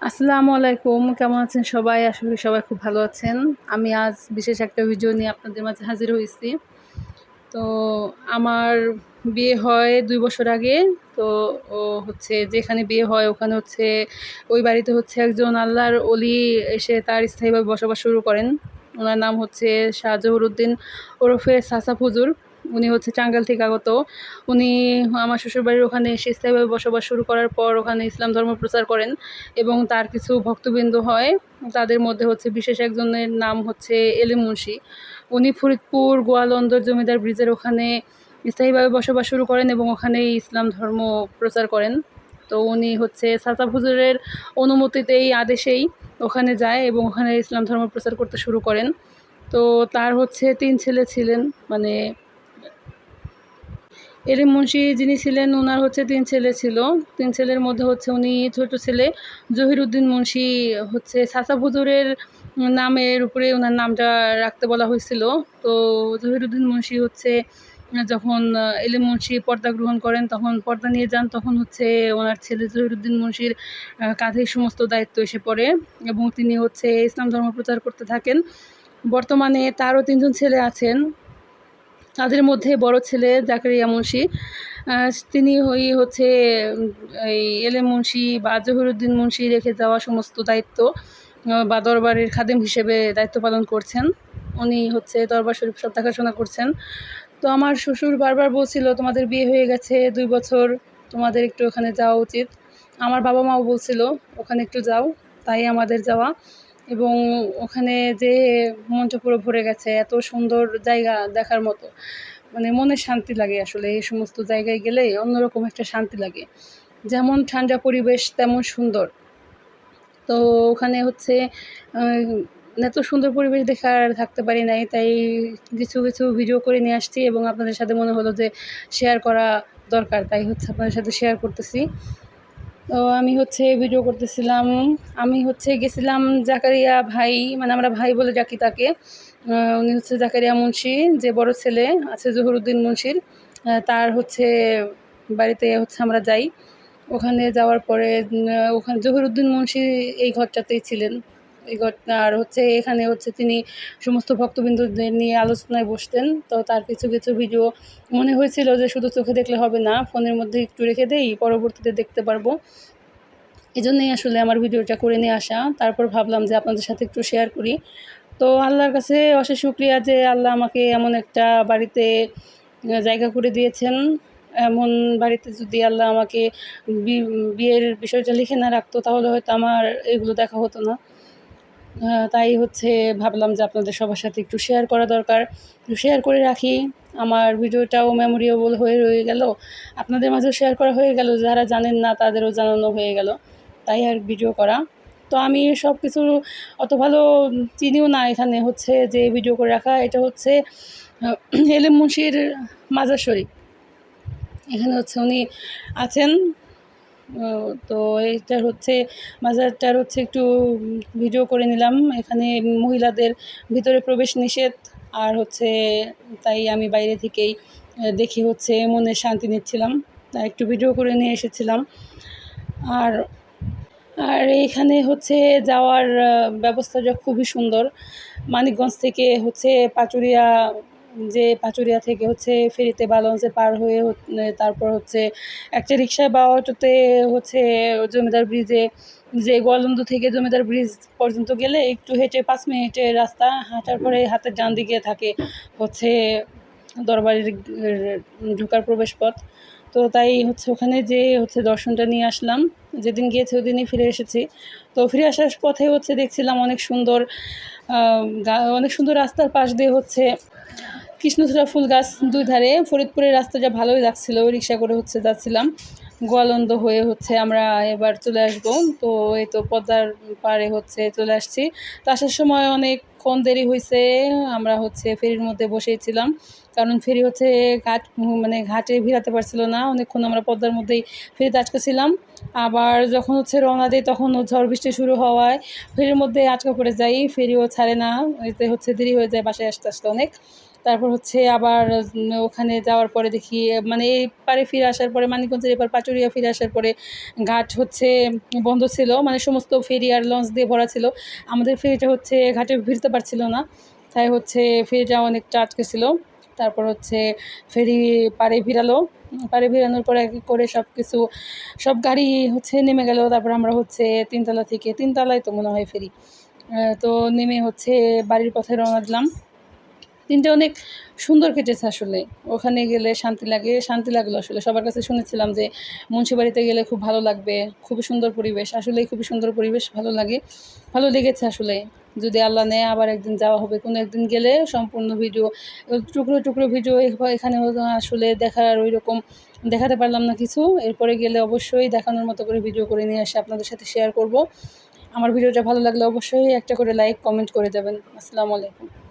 আসসালামু আলাইকুম, কেমন আছেন সবাই? করি সবাই খুব ভালো আছেন। আমি আজ বিশেষ একটা ভিডিও নিয়ে আপনাদের মাঝে হাজির হয়েছি। তো আমার বিয়ে হয় দুই বছর আগে। তো ও হচ্ছে যেখানে বিয়ে হয় ওখানে হচ্ছে ওই বাড়িতে হচ্ছে একজন আল্লাহর অলি এসে তার স্থায়ীভাবে বসবাস শুরু করেন। ওনার নাম হচ্ছে শাহ জহুরুদ্দিন ওরফে সাসা ফুজুর উনি হচ্ছে চাঙ্গাল থেকে আগত। উনি আমার শ্বশুরবাড়ির ওখানে এসে স্থায়ীভাবে বসবাস শুরু করার পর ওখানে ইসলাম ধর্ম প্রচার করেন এবং তার কিছু ভক্তবৃন্দ হয়। তাদের মধ্যে হচ্ছে বিশেষ একজনের নাম হচ্ছে এলিম মুন্সি। উনি ফরিদপুর গোয়ালন্দর জমিদার ব্রিজের ওখানে স্থায়ীভাবে বসবাস শুরু করেন এবং ওখানেই ইসলাম ধর্ম প্রচার করেন। তো উনি হচ্ছে সাসা হুজুরের অনুমতিতেই আদেশেই ওখানে যায় এবং ওখানে ইসলাম ধর্ম প্রচার করতে শুরু করেন। তো তার হচ্ছে তিন ছেলে ছিলেন মানে এর মুন্সি যিনি ছিলেন ওনার হচ্ছে তিন ছেলে ছিল। তিন ছেলের মধ্যে হচ্ছে উনি ছোট ছেলে, জহিরুদ্দিন মুন্সি হচ্ছে সাসা হুজুরের নামের উপরে ওনার নামটা রাখতে বলা হয়েছিল। তো জহিরুদ্দিন মুন্সি হচ্ছে, যখন এলিম মুন্সি পর্দা গ্রহণ করেন, তখন পর্দা নিয়ে যান, তখন হচ্ছে ওনার ছেলে জহিরুদ্দিন মুন্সির কাঁধে সমস্ত দায়িত্ব এসে পড়ে এবং তিনি হচ্ছে ইসলাম ধর্ম প্রচার করতে থাকেন। বর্তমানে তারও তিনজন ছেলে আছেন। তাদের মধ্যে বড় ছেলে জাকারিয়া মুন্সি তিনি ওই হচ্ছে এই এলে মুন্সি বা জহিরুদ্দিন মুন্সি রেখে যাওয়া সমস্ত দায়িত্ব বা দরবারের খাদেম হিসেবে দায়িত্ব পালন করছেন। উনি হচ্ছে দরবার শরীফ সব দেখাশোনা করছেন। তো আমার শ্বশুর বারবার বলছিল, তোমাদের বিয়ে হয়ে গেছে, দুই বছর, তোমাদের একটু ওখানে যাওয়া উচিত। আমার বাবা মাও বলছিল, ওখানে একটু যাও। তাই আমাদের যাওয়া। এবং ওখানে যে মনটা পুরো ভরে গেছে, এত সুন্দর জায়গা দেখার মতো। মানে মনে শান্তি লাগে আসলে এই সমস্ত জায়গায় গেলে, অন্যরকম একটা শান্তি লাগে। যেমন ঠান্ডা পরিবেশ, তেমন সুন্দর। তো ওখানে হচ্ছে এত সুন্দর পরিবেশ দেখার, থাকতে পারি নাই, তাই কিছু কিছু ভিডিও করে নিয়ে আসছি এবং আপনাদের সাথে মনে হলো যে শেয়ার করা দরকার, তাই হচ্ছে আপনাদের সাথে শেয়ার করতেছি। তো আমি হচ্ছে ভিডিও করতেছিলাম। আমি হচ্ছে গেছিলাম জাকারিয়া ভাই মানে আমরা ভাই বলে ডাকি তাকে। উনি হচ্ছে জাকারিয়া মুন্সি, যে বড় ছেলে আছে জহুরুদ্দিন মুন্সির। তার হচ্ছে বাড়িতে হচ্ছে আমরা যাই। ওখানে যাওয়ার পরে ওখানে জহিরুদ্দিন মুন্সি এই ঘরটাতেই ছিলেন। আর হচ্ছে এখানে হচ্ছে তিনি সমস্ত ভক্তবৃন্দদের নিয়ে আলোচনায় বসতেন। তো তার কিছু কিছু ভিডিও মনে হয়েছিল যে শুধু চোখে দেখলে হবে না, ফোনের মধ্যে একটু রেখে দেই, পরবর্তীতে দেখতে পারব। এই জন্যই আসলে আমার ভিডিওটা করে নিয়ে আসা। তারপর ভাবলাম যে আপনাদের সাথে একটু শেয়ার করি। তো আল্লাহর কাছে অশেষ শুক্রিয়া যে আল্লাহ আমাকে এমন একটা বাড়িতে জায়গা করে দিয়েছেন। এমন বাড়িতে যদি আল্লাহ আমাকে বিয়ের বিষয়টা লিখে না রাখতো, তাহলে হয়তো আমার এগুলো দেখা হতো না। তাই হচ্ছে ভাবলাম যে আপনাদের সবার সাথে একটু শেয়ার করা দরকার। একটু শেয়ার করে রাখি। আমার ভিডিওটাও মেমোরিয়েবল হয়ে রয়ে গেল। আপনাদের মাঝেও শেয়ার করা হয়ে গেল। যারা জানেন না, তাদেরও জানানো হয়ে গেল। তাই আর ভিডিও করা। তো আমি সব কিছু অত ভালো চিনিও না এখানে হচ্ছে যে ভিডিও করে রাখা। এটা হচ্ছে এলেম মুন্সির মাজার শরীফ। এখানে হচ্ছে উনি আছেন। তো এইটার হচ্ছে, মাজারটার হচ্ছে একটু ভিডিও করে নিলাম। এখানে মহিলাদের ভিতরে প্রবেশ নিষেধ, আর হচ্ছে তাই আমি বাইরে থেকেই দেখে হচ্ছে মনে শান্তি নিচ্ছিলাম। তাই একটু ভিডিও করে নিয়ে এসেছিলাম। আর আর এইখানে হচ্ছে যাওয়ার ব্যবস্থাটা খুবই সুন্দর। মানিকগঞ্জ থেকে হচ্ছে পাচুরিয়া যে পাচুরিয়া থেকে হচ্ছে ফেরিতে বা লঞ্চে পার হয়ে তারপর হচ্ছে একটা রিক্সায় বা অটোতে হচ্ছে জমিদার ব্রিজে যে গোয়ালন্দ থেকে জমিদার ব্রিজ পর্যন্ত গেলে একটু হেঁটে পাঁচ মিনিটের রাস্তা, হাঁটার পরে হাতের ডান দিকে থাকে হচ্ছে দরবারের ঢোকার প্রবেশ পথ তো তাই হচ্ছে ওখানে যে হচ্ছে দর্শনটা নিয়ে আসলাম, যেদিন গিয়েছে ওদিনই ফিরে এসেছি। তো ফিরে আসার পথে হচ্ছে দেখছিলাম অনেক সুন্দর অনেক সুন্দর রাস্তার পাশ দিয়ে হচ্ছে কৃষ্ণচূড়া ফুল গাছ দুই ধারে, ফরিদপুরের রাস্তাটা ভালোই লাগছিল রিক্সা করে হচ্ছে যাচ্ছিলাম। গোয়ালন্দ হয়ে হচ্ছে আমরা এবার চলে আসব। তো এই তো পদ্মার পাড়ে হচ্ছে চলে আসছি। তো আসার সময় অনেকক্ষণ দেরি হয়েছে আমরা হচ্ছে ফেরির মধ্যে বসেছিলাম কারণ ফেরি হচ্ছে ঘাট মানে ঘাটে ভিড়াতে পারছিল না। অনেকক্ষণ আমরা পদ্মার মধ্যেই ফেরিতে আটকেছিলাম আবার যখন হচ্ছে রওনা দিই, তখন ঝড় বৃষ্টি শুরু হওয়ায় ফেরির মধ্যে আটকা পড়ে যাই। ফেরিও ছাড়ে না, এতে হচ্ছে দেরি হয়ে যায় বাসায় আসতে আসতে অনেক। তারপর হচ্ছে আবার ওখানে যাওয়ার পরে দেখি মানে এই পারে ফিরে আসার পরে মানিকগঞ্জের এবার পাচুরিয়া ফিরে আসার পরে ঘাট হচ্ছে, বন্ধ ছিল মানে সমস্ত ফেরি আর লঞ্চ দিয়ে ভরা ছিল। আমাদের ফেরিটা হচ্ছে ঘাটে ভিড়তে পারছিল না, তাই হচ্ছে ফেরিটা অনেকটা আটকে ছিল। তারপর হচ্ছে ফেরি পাড়ে ভিড়ালো পাড়ে ভিড়ানোর পরে করে সব কিছু সব গাড়ি হচ্ছে নেমে গেল। তারপর আমরা হচ্ছে তিনতলা থেকে, তিনতলায় তো মনে হয় ফেরি তো নেমে হচ্ছে বাড়ির পথে রওনা দিলাম। দিনটা অনেক সুন্দর কেটেছে আসলে। ওখানে গেলে শান্তি লাগে, শান্তি লাগল আসলে। সবার কাছে শুনেছিলাম যে মুন্সিবাড়িতে গেলে খুব ভালো লাগবে, খুবই সুন্দর পরিবেশ। আসলেই খুবই সুন্দর পরিবেশ, ভালো লাগে, ভালো লেগেছে আসলে। যদি আল্লাহ নেয়, আবার একদিন যাওয়া হবে। কোনো একদিন গেলে সম্পূর্ণ ভিডিও, টুকরো টুকরো ভিডিও এখানে আসলে দেখার ওই রকম দেখাতে পারলাম না কিছু। এরপরে গেলে অবশ্যই দেখানোর মতো করে ভিডিও করে নিয়ে এসে আপনাদের সাথে শেয়ার করব। আমার ভিডিওটা ভালো লাগলে অবশ্যই একটা করে লাইক কমেন্ট করে যাবেন। আসসালামু আলাইকুম।